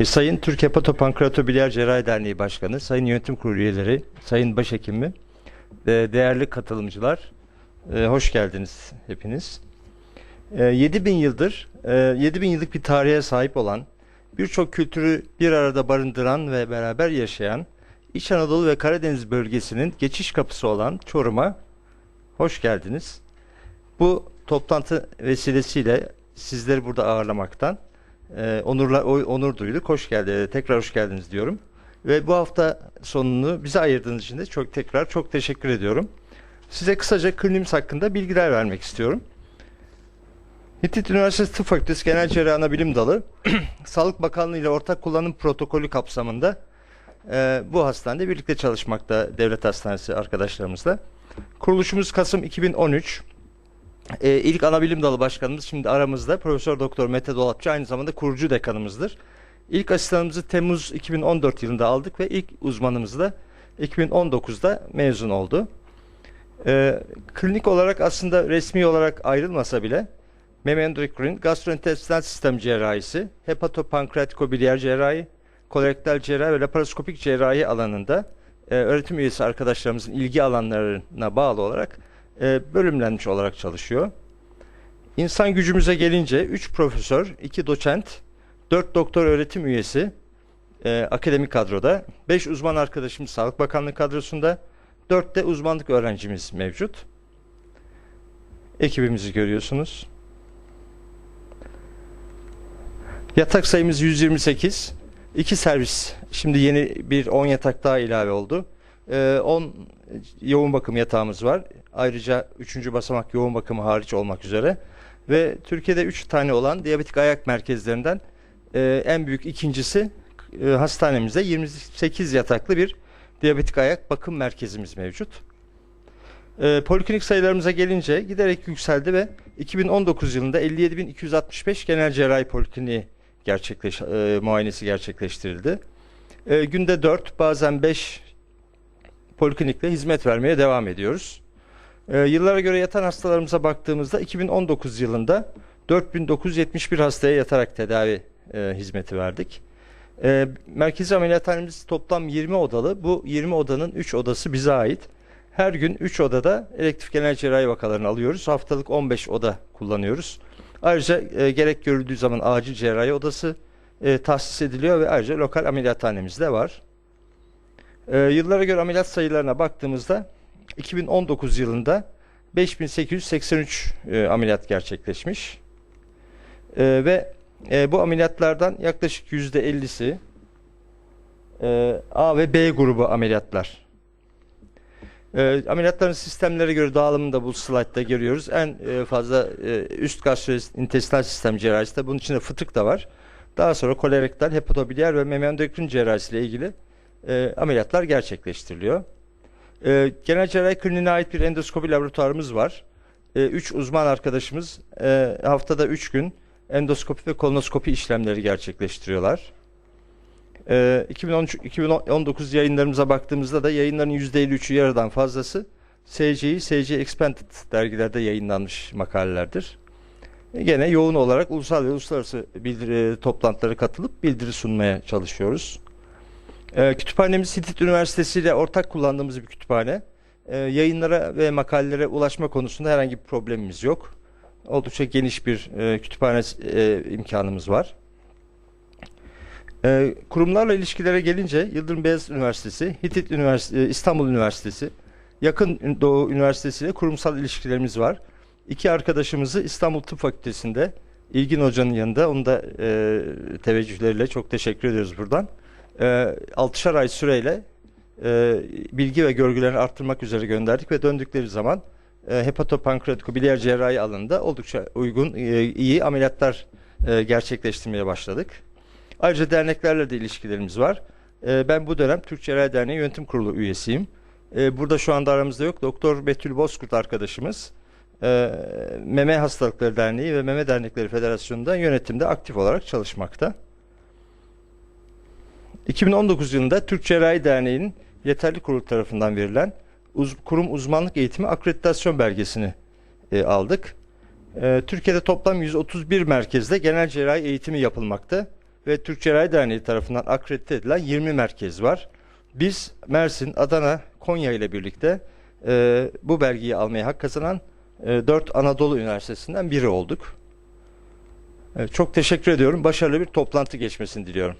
E, Sayın Türk Hepatopankreatobiliyer Cerrahi Derneği Başkanı, Sayın Yönetim Kurulu üyeleri, Sayın Başhekimi, değerli katılımcılar, e, hoş geldiniz hepiniz. E, 7000 yıldır, e, 7000 yıllık bir tarihe sahip olan, birçok kültürü bir arada barındıran ve beraber yaşayan, İç Anadolu ve Karadeniz bölgesinin geçiş kapısı olan Çorum'a hoş geldiniz. Bu toplantı vesilesiyle sizleri burada ağırlamaktan e, onurla onur duyduk. Hoş geldi. Tekrar hoş geldiniz diyorum. Ve bu hafta sonunu bize ayırdığınız için de çok tekrar çok teşekkür ediyorum. Size kısaca kliniğimiz hakkında bilgiler vermek istiyorum. Hitit Üniversitesi Tıp Fakültesi Genel Cerrahi Anabilim Dalı Sağlık Bakanlığı ile ortak kullanım protokolü kapsamında e, bu hastanede birlikte çalışmakta devlet hastanesi arkadaşlarımızla. Kuruluşumuz Kasım 2013. E, ilk anabilim dalı başkanımız şimdi aramızda Profesör Doktor Mete Dolapçı aynı zamanda kurucu dekanımızdır. İlk asistanımızı Temmuz 2014 yılında aldık ve ilk uzmanımız da 2019'da mezun oldu. E, klinik olarak aslında resmi olarak ayrılmasa bile meme endokrin, gastrointestinal sistem cerrahisi, hepatopankreatikobiliyer cerrahi, kolorektal cerrahi ve laparoskopik cerrahi alanında e, öğretim üyesi arkadaşlarımızın ilgi alanlarına bağlı olarak e, bölümlenmiş olarak çalışıyor. İnsan gücümüze gelince 3 profesör, 2 doçent, 4 doktor öğretim üyesi e, akademik kadroda, 5 uzman arkadaşımız Sağlık Bakanlığı kadrosunda, 4 de uzmanlık öğrencimiz mevcut. Ekibimizi görüyorsunuz. Yatak sayımız 128. 2 servis. Şimdi yeni bir 10 yatak daha ilave oldu. Ee, 10 yoğun bakım yatağımız var. Ayrıca 3. basamak yoğun bakımı hariç olmak üzere. Ve Türkiye'de 3 tane olan diyabetik ayak merkezlerinden e, en büyük ikincisi e, hastanemizde 28 yataklı bir diyabetik ayak bakım merkezimiz mevcut. E, poliklinik sayılarımıza gelince giderek yükseldi ve 2019 yılında 57.265 genel cerrahi polikliniği gerçekleş, e, muayenesi gerçekleştirildi. E, günde 4 bazen 5 poliklinikle hizmet vermeye devam ediyoruz. E, yıllara göre yatan hastalarımıza baktığımızda 2019 yılında 4971 hastaya yatarak tedavi e, hizmeti verdik. E, merkezi ameliyathanemiz toplam 20 odalı. Bu 20 odanın 3 odası bize ait. Her gün 3 odada elektif genel cerrahi vakalarını alıyoruz. Haftalık 15 oda kullanıyoruz. Ayrıca e, gerek görüldüğü zaman acil cerrahi odası e, tahsis ediliyor ve ayrıca lokal ameliyathanemiz de var. E, yıllara göre ameliyat sayılarına baktığımızda 2019 yılında 5883 e, ameliyat gerçekleşmiş. E, ve e, bu ameliyatlardan yaklaşık %50'si e, A ve B grubu ameliyatlar. E, ameliyatların sistemlere göre dağılımını da bu slaytta görüyoruz. En e, fazla e, üst gastrointestinal sistem cerrahisi de bunun içinde fıtık da var. Daha sonra kolorektal, hepatobiliyer ve meme endokrin cerrahisi ile ilgili e, ameliyatlar gerçekleştiriliyor. E, genel cerrahi kliniğine ait bir endoskopi laboratuvarımız var. 3 uzman arkadaşımız e, haftada 3 gün endoskopi ve kolonoskopi işlemleri gerçekleştiriyorlar. E, 2013 2019 yayınlarımıza baktığımızda da yayınların %53'ü yarıdan fazlası SCI, SC Expanded dergilerde yayınlanmış makalelerdir. E, gene yoğun olarak ulusal ve uluslararası bildiri toplantılara katılıp bildiri sunmaya çalışıyoruz. E, kütüphanemiz Hitit Üniversitesi ile ortak kullandığımız bir kütüphane. E, yayınlara ve makalelere ulaşma konusunda herhangi bir problemimiz yok. Oldukça geniş bir e, kütüphane e, imkanımız var. E, kurumlarla ilişkilere gelince Yıldırım Beyazıt Üniversitesi, Hitit Üniversitesi, İstanbul Üniversitesi, Yakın Doğu Üniversitesi ile kurumsal ilişkilerimiz var. İki arkadaşımızı İstanbul Tıp Fakültesi'nde İlgin Hoca'nın yanında, onun da e, teveccühleriyle çok teşekkür ediyoruz buradan. E, altışar ay süreyle e, bilgi ve görgülerini arttırmak üzere gönderdik ve döndükleri zaman e, hepatopankreatikobiliyer cerrahi alanında oldukça uygun, e, iyi ameliyatlar e, gerçekleştirmeye başladık. Ayrıca derneklerle de ilişkilerimiz var. E, ben bu dönem Türk Cerrahi Derneği Yönetim Kurulu üyesiyim. E, burada şu anda aramızda yok. Doktor Betül Bozkurt arkadaşımız e, Meme Hastalıkları Derneği ve Meme Dernekleri Federasyonu'nda yönetimde aktif olarak çalışmakta. 2019 yılında Türk Cerrahi Derneği'nin yeterli kurulu tarafından verilen uz, kurum uzmanlık eğitimi akreditasyon belgesini e, aldık. E, Türkiye'de toplam 131 merkezde genel cerrahi eğitimi yapılmakta. ve Türk Cerrahi Derneği tarafından akredite edilen 20 merkez var. Biz Mersin, Adana, Konya ile birlikte e, bu belgeyi almaya hak kazanan e, 4 Anadolu Üniversitesi'nden biri olduk. E, çok teşekkür ediyorum. Başarılı bir toplantı geçmesini diliyorum.